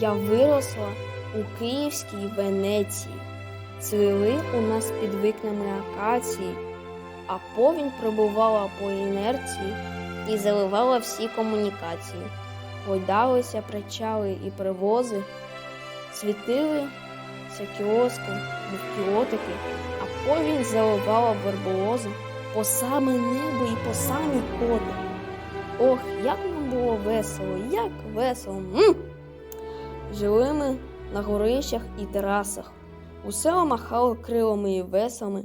Я виросла у Київській Венеції. Цвіли у нас під вікнами акації, а повінь прибувала по інерції і заливала всі комунікації. Гойдалися причали і привози, світилися кіоски, буфкіотики, а повінь заливала верболози по саме небо і по самі коти. Ох, як нам було весело, як весело. М! Жили ми на горищах і терасах. Усе махало крилами і весами,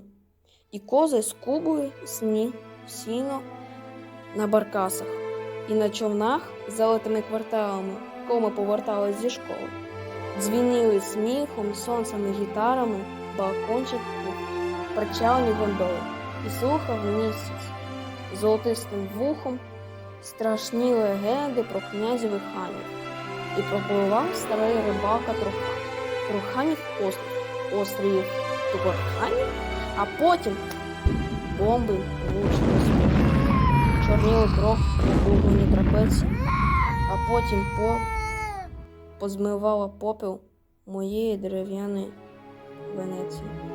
і кози скубли сні, сіно на баркасах, і на човнах, залитими кварталами, коли ми повертались зі школи. Дзвінили сміхом, сонцем і гітарами, балкончиків, причалні гондоли, і слухав місяць золотистим вухом страшні легенди про князівих ханів. І пропливав старий рибалка Трухан. Труханів острів, острів а потім бомби влучили з Чорніли кров обуглені трапеції, а потім по... позмивала попіл моєї дерев'яної Венеції.